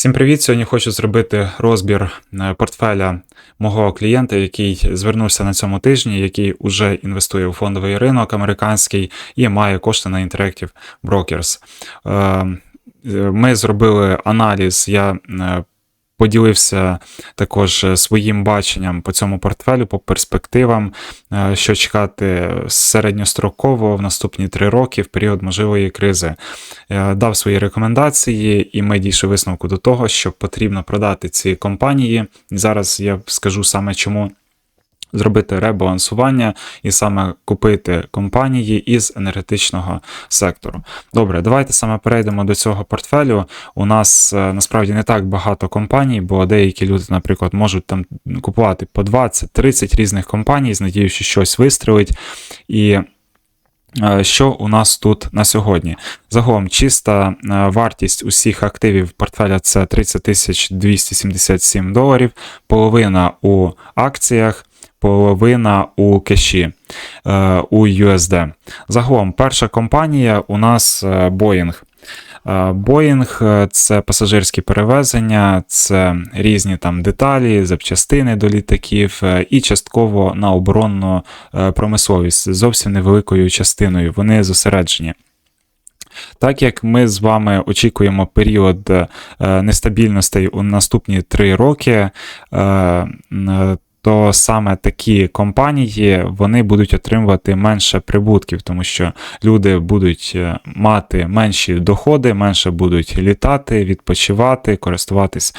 Всім привіт! Сьогодні хочу зробити розбір е, портфеля мого клієнта, який звернувся на цьому тижні, який уже інвестує у фондовий ринок американський і має кошти на Interactive Brokers. Е, е, Ми зробили аналіз. Я поділився також е, своїм баченням по цьому портфелю, по перспективам, е, що чекати середньостроково в наступні три роки в період можливої кризи. Е, Дав свої рекомендації, і ми дійшли висновку до того, що потрібно продати ці компанії. Зараз я скажу саме чому. Зробити ребалансування і саме купити компанії із енергетичного сектору. Добре, давайте саме перейдемо до цього портфелю. У нас е, насправді не так багато компаній, бо деякі люди, наприклад, можуть там купувати по 20-30 різних компаній, з надією, що щось вистрелить. І е, що у нас тут на сьогодні? Загалом чиста е, вартість усіх активів портфеля це 30 277 доларів, половина у акціях половина у кеші е, у USD. Загалом, перша компанія у нас е, Boeing. Боїнг це пасажирські перевезення, це різні там деталі, запчастини до літаків е, і частково на оборонну промисловість зовсім невеликою частиною. Вони зосереджені. Так як ми з вами очікуємо період нестабільностей у наступні три роки, то саме такі компанії вони будуть отримувати менше прибутків, тому що люди будуть е, мати менші доходи, менше будуть літати, відпочивати, користуватись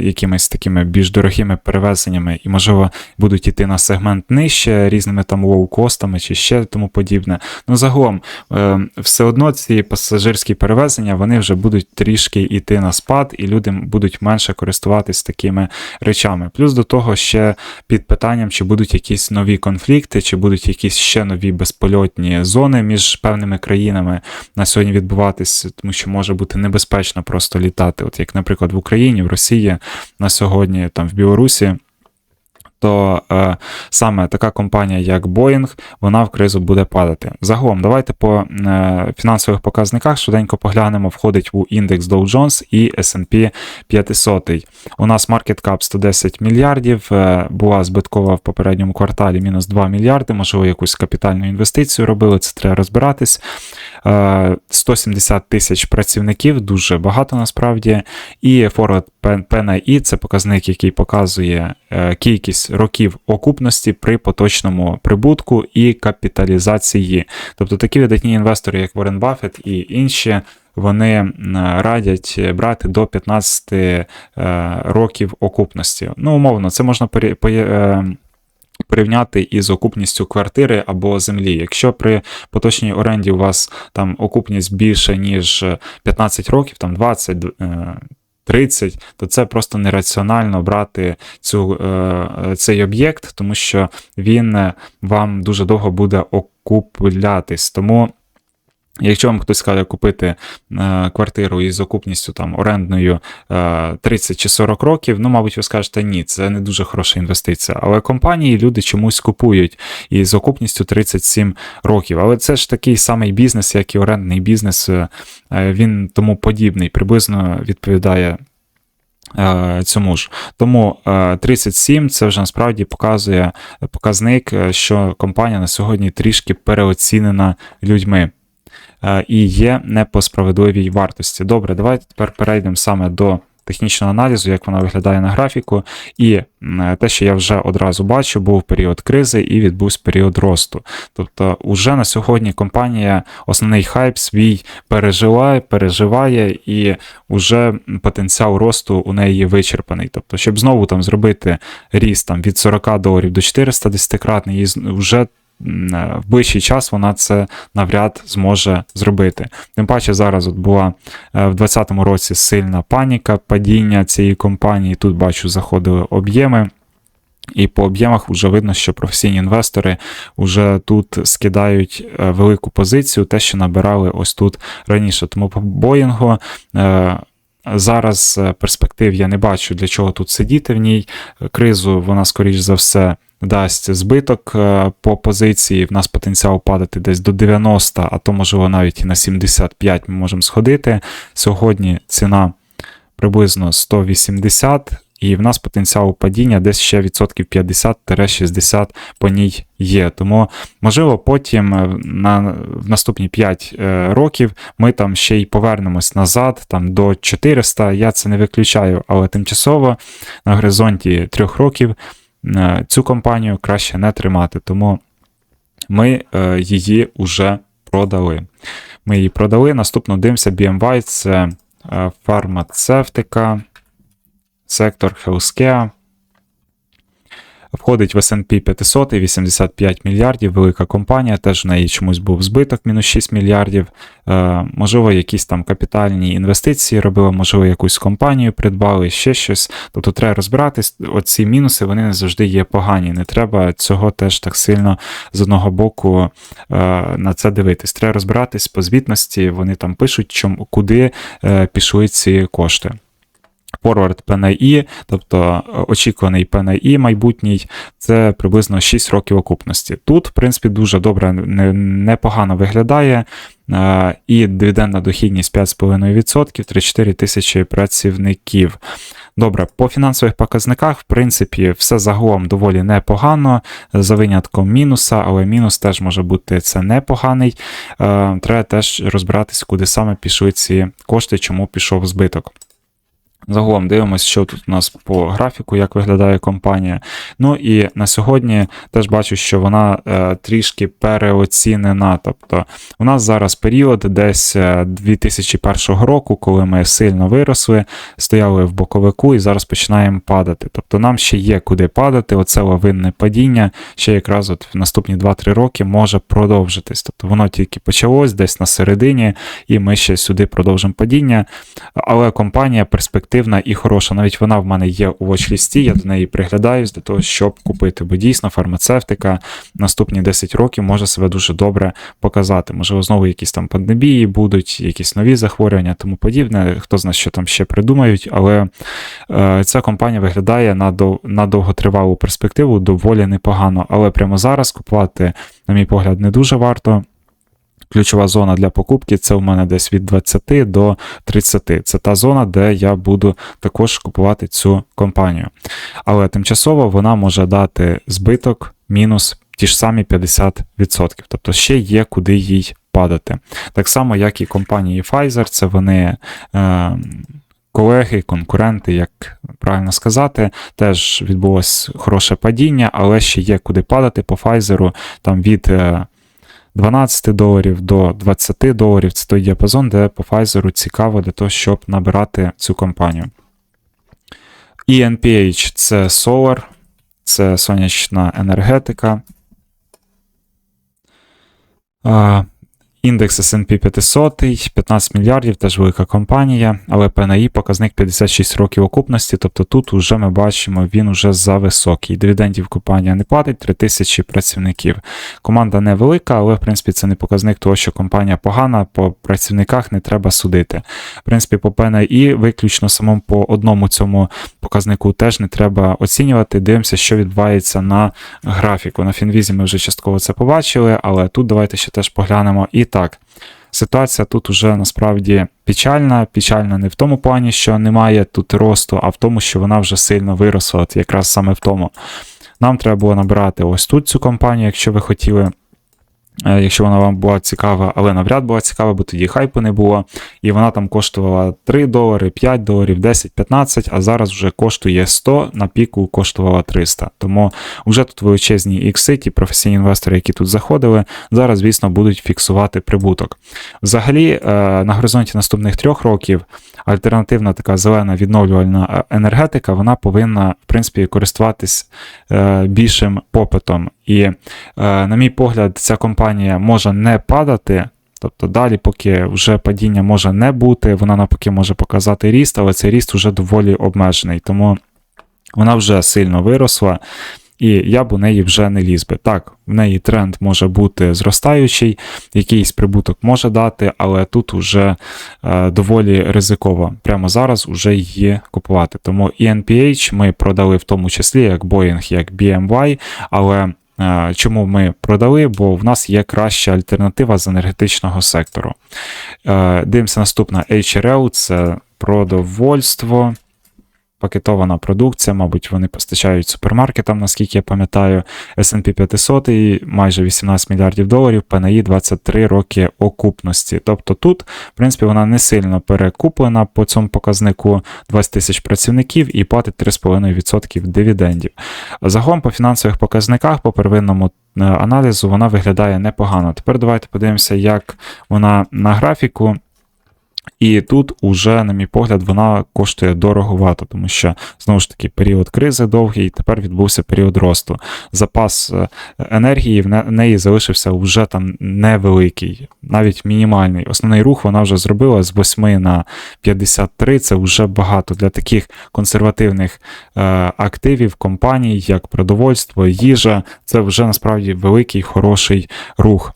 якимись такими більш дорогими перевезеннями, і, можливо, будуть йти на сегмент нижче, різними там лоукостами чи ще тому подібне. Ну, загалом, е, все одно ці пасажирські перевезення вони вже будуть трішки йти на спад, і люди будуть менше користуватись такими речами. Плюс до того ще під питанням, чи будуть якісь нові конфлікти, чи будуть якісь ще нові безпольотні зони між певними країнами на сьогодні відбуватись, тому що може бути небезпечно просто літати. От як, наприклад, в Україні, в Росії на сьогодні, там в Білорусі. То е, саме така компанія, як Boeing, вона в кризу буде падати. Загалом, давайте по е, фінансових показниках швиденько поглянемо, входить у індекс Dow Jones і SP 500. У нас market cap 110 мільярдів, е, була збиткова в попередньому кварталі мінус 2 мільярди, можливо, якусь капітальну інвестицію робили, це треба розбиратись. 170 е, тисяч працівників, дуже багато насправді. І Forward PNI – це показник, який показує е, кількість років окупності при поточному прибутку і капіталізації. Тобто такі видатні інвестори, як Warren Buffett і інші. Вони радять брати до 15 е, років окупності. Ну, умовно, це можна порівняти із окупністю квартири або землі. Якщо при поточній оренді у вас там окупність більше, ніж 15 років, там 20. 30, е, то це просто нераціонально брати цю, е, цей об'єкт, тому що він е, вам дуже довго буде окуплятись. Тому Якщо вам хтось скаже купити е, квартиру із окупністю там орендною е, 30 чи 40 років, ну, мабуть, ви скажете, ні, це не дуже хороша інвестиція. Але компанії люди чомусь купують із окупністю 37 років. Але це ж такий самий бізнес, як і орендний бізнес, е, він тому подібний, приблизно відповідає. Е, цьому ж. Тому 37 е, це вже насправді показує показник, е, що компанія на сьогодні трішки переоцінена людьми. Е, і є не по справедливій вартості. Добре, давайте тепер перейдемо саме до технічного аналізу, як вона виглядає на графіку. І те, що я вже одразу бачу, був період кризи і відбувся період росту. Тобто, уже на сьогодні компанія основний хайп свій переживає, переживає, і вже потенціал росту у неї вичерпаний. Тобто, щоб знову там зробити ріст там, від 40 доларів до 410 кратний, вже в ближчий час вона це навряд зможе зробити. Тим паче, зараз от була е, в 2020 році сильна паніка, падіння цієї компанії. Тут бачу, заходили об'єми. І по об'ємах вже видно, що професійні інвестори вже тут скидають е, велику позицію, те, що набирали ось тут раніше. Тому по Боїнгу. Е, зараз перспектив я не бачу, для чого тут сидіти в ній. Кризу вона, скоріш за все, дасть збиток е, по позиції. В нас потенціал падати десь до 90, а то, можливо, навіть і на 75 ми можемо сходити. Сьогодні ціна приблизно 180, і в нас потенціал падіння десь ще відсотків 50-60 по ній є. Тому, можливо, потім е, на, в наступні 5 е, років ми там ще й повернемось назад, там до 400. Я це не виключаю, але тимчасово на горизонті 3 років цю компанію краще не тримати. Тому ми е, її вже продали. Ми її продали. Наступно дивимося BMY, це е, фармацевтика, сектор Healthcare. Входить в S&P 500 85 мільярдів, велика компанія, теж в неї чомусь був збиток, мінус 6 мільярдів. Е, можливо, якісь там капітальні інвестиції робили, можливо, якусь компанію придбали, ще щось. Тобто треба розбиратись. Оці мінуси вони не завжди є погані. Не треба цього теж так сильно з одного боку е, на це дивитись. Треба розбиратись по звітності, вони там пишуть, чому, куди е, пішли ці кошти. Forward PNI, тобто е, очікуваний PNI майбутній, це приблизно 6 років окупності. Тут, в принципі, дуже добре, непогано виглядає. Е, і дивідендна дохідність 5,5%, 34 тисячі працівників. Добре, по фінансових показниках, в принципі, все загалом доволі непогано, за винятком мінуса, але мінус теж може бути це непоганий. Е, треба теж розбиратися, куди саме пішли ці кошти, чому пішов збиток. Загалом дивимося, що тут у нас по графіку, як виглядає компанія. Ну і на сьогодні теж бачу, що вона е, трішки переоцінена. Тобто у нас зараз період десь 2001 е, року, коли ми сильно виросли, стояли в боковику і зараз починаємо падати. Тобто нам ще є куди падати, оце лавинне падіння, ще якраз от в наступні 2-3 роки може продовжитись. Тобто воно тільки почалось десь на середині, і ми ще сюди продовжимо падіння. Але компанія перспективна ефективна і хороша. Навіть вона в мене є у watch я до неї приглядаюсь для того, щоб купити. Бо дійсно фармацевтика наступні 10 років може себе дуже добре показати. Можливо, знову якісь там пандемії будуть, якісь нові захворювання, тому подібне. Хто знає, що там ще придумають, але е, ця компанія виглядає на дов, на довготривалу перспективу доволі непогано. Але прямо зараз купувати, на мій погляд, не дуже варто. Ключова зона для покупки це у мене десь від 20 до 30. Це та зона, де я буду також купувати цю компанію. Але тимчасово вона може дати збиток мінус ті ж самі 50%. Тобто ще є куди їй падати. Так само, як і компанії Pfizer, це вони. Е, Колеги, конкуренти, як правильно сказати, теж відбулось хороше падіння, але ще є куди падати по Pfizer, там від е, 12 доларів до 20 доларів це той діапазон, де по Pfizer цікаво для того, щоб набирати цю компанію. ENPH це Solar, це сонячна енергетика. Індекс S&P 500, 15 мільярдів, теж велика компанія, але PNI показник 56 років окупності, тобто тут вже ми бачимо, він уже за високий. Дивідендів компанія не платить 3000 працівників. Команда невелика, але в принципі це не показник того, що компанія погана, по працівниках не треба судити. В принципі, по PNI виключно самому по одному цьому показнику теж не треба оцінювати. Дивимося, що відбувається на графіку. На Фінвізі ми вже частково це побачили, але тут давайте ще теж поглянемо. І так, ситуація тут уже насправді печальна. Печальна не в тому плані, що немає тут росту, а в тому, що вона вже сильно виросла. От якраз саме в тому. Нам треба було набирати ось тут цю компанію, якщо ви хотіли. Е, якщо вона вам була цікава, але навряд була цікава, бо тоді хайпу не було. І вона там коштувала 3 долари, 5 доларів, 10, 15, а зараз вже коштує 100, на піку коштувала 300. Тому вже тут величезні ікси, ті професійні інвестори, які тут заходили, зараз, звісно, будуть фіксувати прибуток. Взагалі, е, на горизонті наступних трьох років альтернативна така зелена відновлювальна е, енергетика, вона повинна, в принципі, користуватись більшим попитом. І, е, на мій погляд, ця компанія може не падати. Тобто далі, поки вже падіння може не бути, вона навпаки може показати ріст, але цей ріст вже доволі обмежений. Тому вона вже сильно виросла, і я б у неї вже не ліз би. Так, в неї тренд може бути зростаючий, якийсь прибуток може дати, але тут вже е, доволі ризиково. Прямо зараз вже її купувати. Тому ENPH ми продали в тому числі як Boeing, як BMY, але. Е, чому ми продали? Бо в нас є краща альтернатива з енергетичного сектору. Е, дивимося наступна HRL, це продовольство. Пакетована продукція, мабуть, вони постачають супермаркетам, наскільки я пам'ятаю. S&P 500 майже 18 мільярдів доларів, PNI 23 роки окупності. Тобто тут, в принципі, вона не сильно перекуплена по цьому показнику 20 тисяч працівників і платить 3,5% дивідендів. Загалом по фінансових показниках, по первинному е, аналізу, вона виглядає непогано. Тепер давайте подивимося, як вона на графіку. І тут уже, на мій погляд, вона коштує дороговато, тому що знову ж таки період кризи довгий, тепер відбувся період росту. Запас е, енергії в неї залишився вже там невеликий, навіть мінімальний. Основний рух вона вже зробила з 8 на 53. Це вже багато для таких консервативних е, активів компаній, як продовольство, їжа. Це вже насправді великий хороший рух.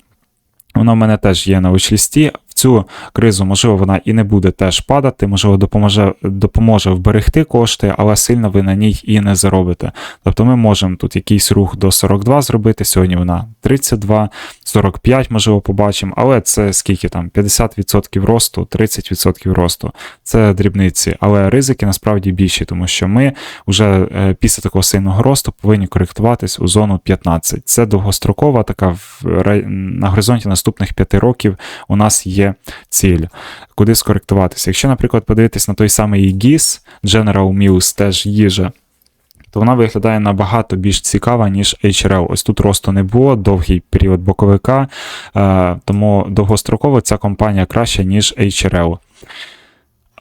Воно в мене теж є на учлісті цю кризу, можливо, вона і не буде теж падати, можливо, допоможе допоможе вберегти кошти, але сильно ви на ній і не заробите. Тобто ми можемо тут якийсь рух до 42 зробити. Сьогодні вона 32, 45, можливо, побачимо, але це скільки там? 50% росту, 30% росту. Це дрібниці, але ризики насправді більші, тому що ми вже е, після такого сильного росту повинні коректуватись у зону 15. Це довгострокова, така на горизонті наступних 5 років у нас є ціль, куди скоректуватися. Якщо, наприклад, подивитись на той самий GIS, General Mills, теж їжа, то вона виглядає набагато більш цікава, ніж HRL. Ось тут росту не було, довгий період боковика, е, тому довгостроково ця компанія краща, ніж HRL.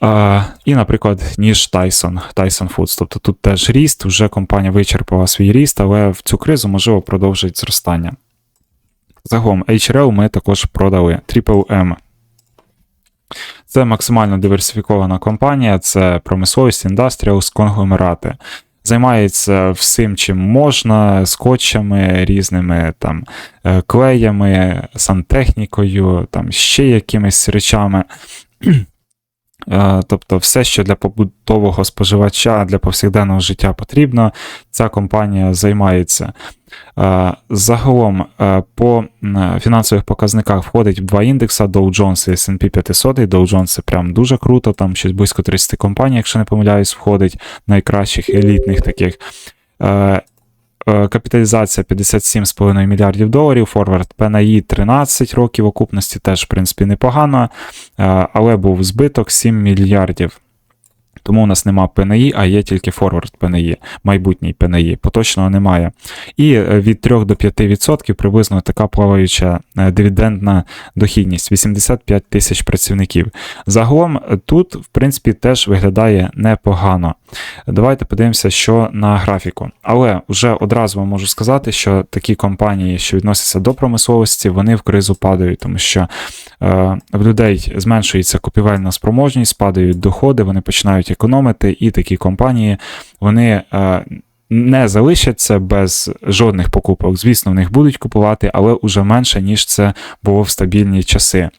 Uh, і, наприклад, ніж Tyson, Tyson Foods. Тобто тут теж ріст, вже компанія вичерпала свій ріст, але в цю кризу можливо продовжить зростання. Загалом HRL ми також продали Triple M. Це максимально диверсифікована компанія, це промисловість, індастріалс, конгломерати. Займається всім, чим можна, скотчами, різними там е, клеями, сантехнікою, там ще якимись речами. Е, тобто, все, що для побутового споживача, для повсякденного життя потрібно, ця компанія займається. Е, загалом е, по фінансових показниках входить в два індекса Dow Jones і S&P 500. Dow Jones це прям дуже круто, там щось близько 30 компаній, якщо не помиляюсь, входить найкращих елітних таких. Е, капіталізація 57,5 мільярдів доларів, форвард PNI 13 років окупності теж, в принципі, непогано, але був збиток 7 мільярдів. Тому у нас нема ПНІ, а є тільки форвард ПНІ, майбутній ПНІ. Поточного немає. І е, від 3 до 5% приблизно така плаваюча е, дивідендна дохідність 85 тисяч працівників. Загалом е, тут, в принципі, теж виглядає непогано. Давайте подивимося, що на графіку. Але вже одразу вам можу сказати, що такі компанії, що відносяться до промисловості, вони в кризу падають, тому що е, в людей зменшується купівельна спроможність, падають доходи, вони починають економити, і такі компанії вони. Е, не залишаться без жодних покупок. Звісно, в них будуть купувати, але уже менше, ніж це було в стабільні часи.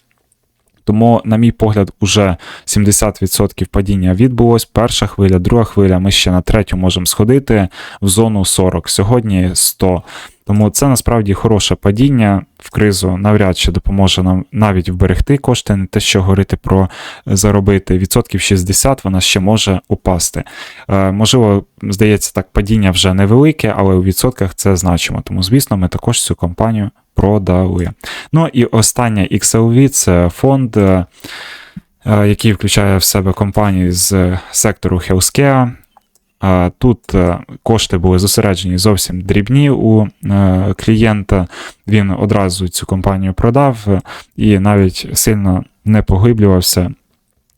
Тому, на мій погляд, уже 70% падіння відбулось. Перша хвиля, друга хвиля. Ми ще на третю можемо сходити в зону 40. Сьогодні 100. Тому це насправді хороше падіння в кризу, навряд чи допоможе нам навіть вберегти кошти, не те, що говорити про заробити. Відсотків 60 вона ще може упасти. Е, можливо, здається, так, падіння вже невелике, але у відсотках це значимо. Тому, звісно, ми також цю компанію продали. Ну і остання XLV це фонд, е, е, який включає в себе компанії з сектору Healthcare. Е, тут кошти були зосереджені зовсім дрібні у клієнта. Він одразу цю компанію продав і навіть сильно не поглиблювався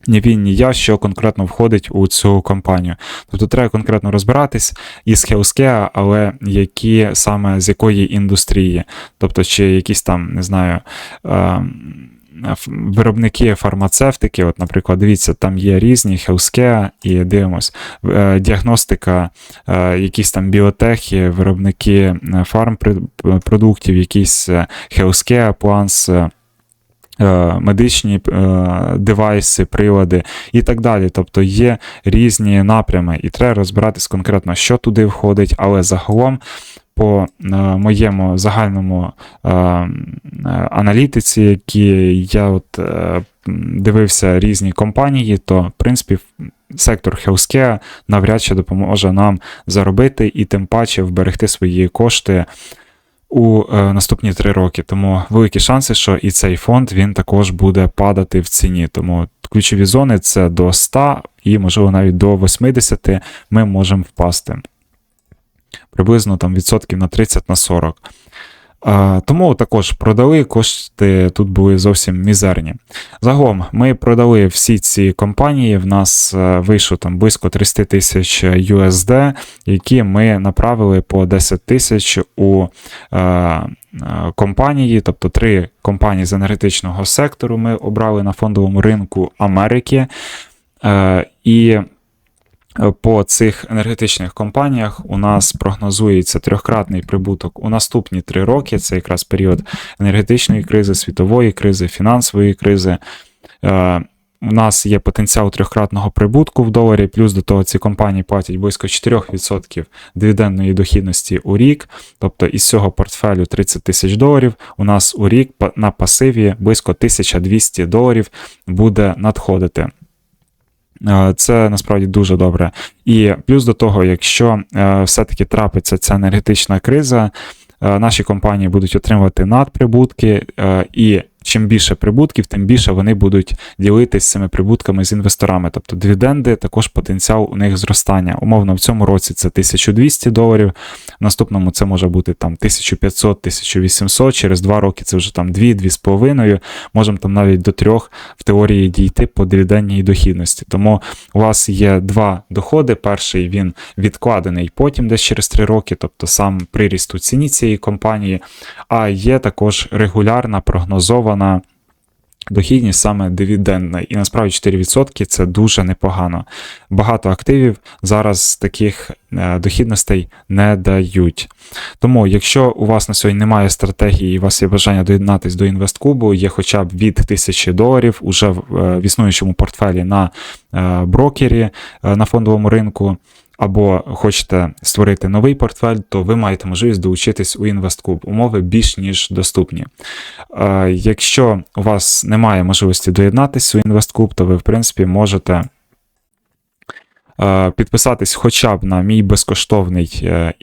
ні він, ні я, що конкретно входить у цю компанію. Тобто треба конкретно розбиратись із Healthcare, але які саме з якої індустрії, тобто чи якісь там, не знаю. Е Виробники фармацевтики, от, наприклад, дивіться, там є різні Healthcare, і дивимось, е, діагностика, е, якісь там біотехи, виробники е, фармпродуктів, якісь Plans, Е, медичні е, девайси, прилади і так далі. Тобто є різні напрями, і треба розбиратись конкретно, що туди входить, але загалом по е, моєму загальному е, е, аналітиці, які я от е, дивився різні компанії, то в принципі сектор Healthcare навряд чи допоможе нам заробити і тим паче вберегти свої кошти у е, наступні три роки. Тому великі шанси, що і цей фонд він також буде падати в ціні. Тому ключові зони це до 100 і, можливо, навіть до 80 ми можемо впасти. Приблизно там відсотків на 30 на 40. Тому також продали кошти тут були зовсім мізерні. Загалом ми продали всі ці компанії. В нас е, вийшло там близько 300 тисяч USD, які ми направили по 10 тисяч у е, е, компанії, тобто три компанії з енергетичного сектору ми обрали на фондовому ринку Америки. І по цих енергетичних компаніях у нас прогнозується трьохкратний прибуток у наступні три роки. Це якраз період енергетичної кризи, світової кризи, фінансової кризи. Е, У нас є потенціал трьохкратного прибутку в доларі, плюс до того ці компанії платять близько 4% дивідендної дохідності у рік. Тобто із цього портфелю 30 тисяч доларів. У нас у рік на пасиві близько 1200 доларів буде надходити. Е, Це насправді дуже добре. І плюс до того, якщо е, все-таки трапиться ця енергетична криза, е, наші компанії будуть отримувати надприбутки, і чим більше прибутків, тим більше вони будуть ділитись цими прибутками з інвесторами. Тобто дивіденди також потенціал у них зростання. Умовно, в цьому році це 1200 доларів, в наступному це може бути там 1500-1800, через два роки це вже там 2-2,5, можемо там навіть до трьох в теорії дійти по дивідендній дохідності. Тому у вас є два доходи. Перший він відкладений потім десь через три роки, тобто сам приріст у ціні цієї компанії, а є також регулярна прогнозована дохідність саме дивідендна. І насправді 4% це дуже непогано. Багато активів зараз таких е, дохідностей не дають. Тому, якщо у вас на сьогодні немає стратегії і у вас є бажання доєднатись до інвесткубу, є хоча б від 1000 доларів уже в, е, існуючому портфелі на е, брокері на фондовому ринку. Або хочете створити новий портфель, то ви маєте можливість долучитись у інвесткуб. Умови більш ніж доступні. Е, Якщо у вас немає можливості доєднатися у інвесткуб, то ви, в принципі, можете е, підписатись хоча б на мій безкоштовний е,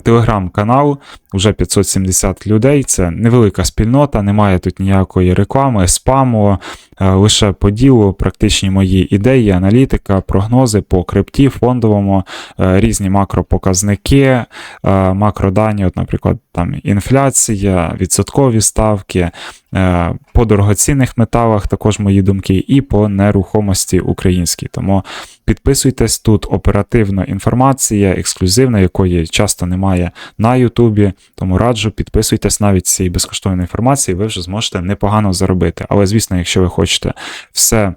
телеграм-канал. Уже 570 людей. Це невелика спільнота, немає тут ніякої реклами, спаму, е, лише по ділу, практичні мої ідеї, аналітика, прогнози по крипті, фондовому, е, різні макропоказники, е, макродані, от, наприклад, там інфляція, відсоткові ставки, по дорогоцінних металах також мої думки, і по нерухомості українській. Тому підписуйтесь тут оперативна інформація, ексклюзивна, якої часто немає на Ютубі. Тому раджу, підписуйтесь навіть з цієї безкоштовної інформації, ви вже зможете непогано заробити. Але, звісно, якщо ви хочете все.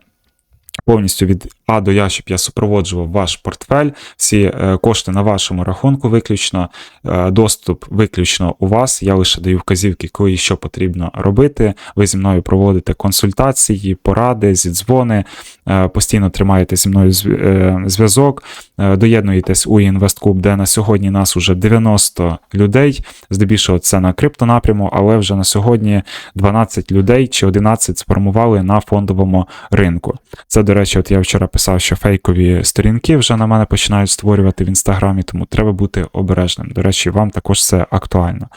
Повністю від А до Я, щоб я супроводжував ваш портфель, всі е, кошти на вашому рахунку виключно, е, доступ виключно у вас. Я лише даю вказівки, коли що потрібно робити. Ви зі мною проводите консультації, поради, зідзвони, е, постійно тримаєте зі мною зв- зв'язок, е, доєднуєтесь у інвесткуб, де на сьогодні нас уже 90 людей. Здебільшого це на криптонапряму, але вже на сьогодні 12 людей чи 11 сформували на фондовому ринку. Це, до речі, от я вчора писав, що фейкові сторінки вже на мене починають створювати в інстаграмі, тому треба бути обережним. До речі, вам також це актуально.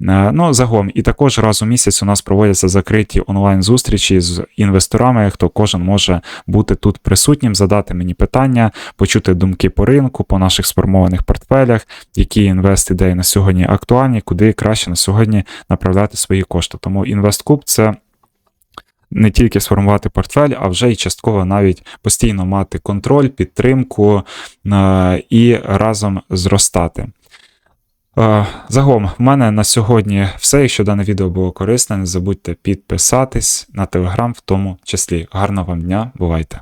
Е, Ну, загалом, і також раз у місяць у нас проводяться закриті онлайн-зустрічі з інвесторами, хто кожен може бути тут присутнім, задати мені питання, почути думки по ринку, по наших сформованих портфелях, які інвест-ідеї на сьогодні актуальні, куди краще на сьогодні направляти свої кошти. Тому інвесткуб це не тільки сформувати портфель, а вже й частково навіть постійно мати контроль, підтримку е, і разом зростати. Е, Загалом, в мене на сьогодні все. Якщо дане відео було корисне, не забудьте підписатись на телеграм, в тому числі. Гарного вам дня, бувайте!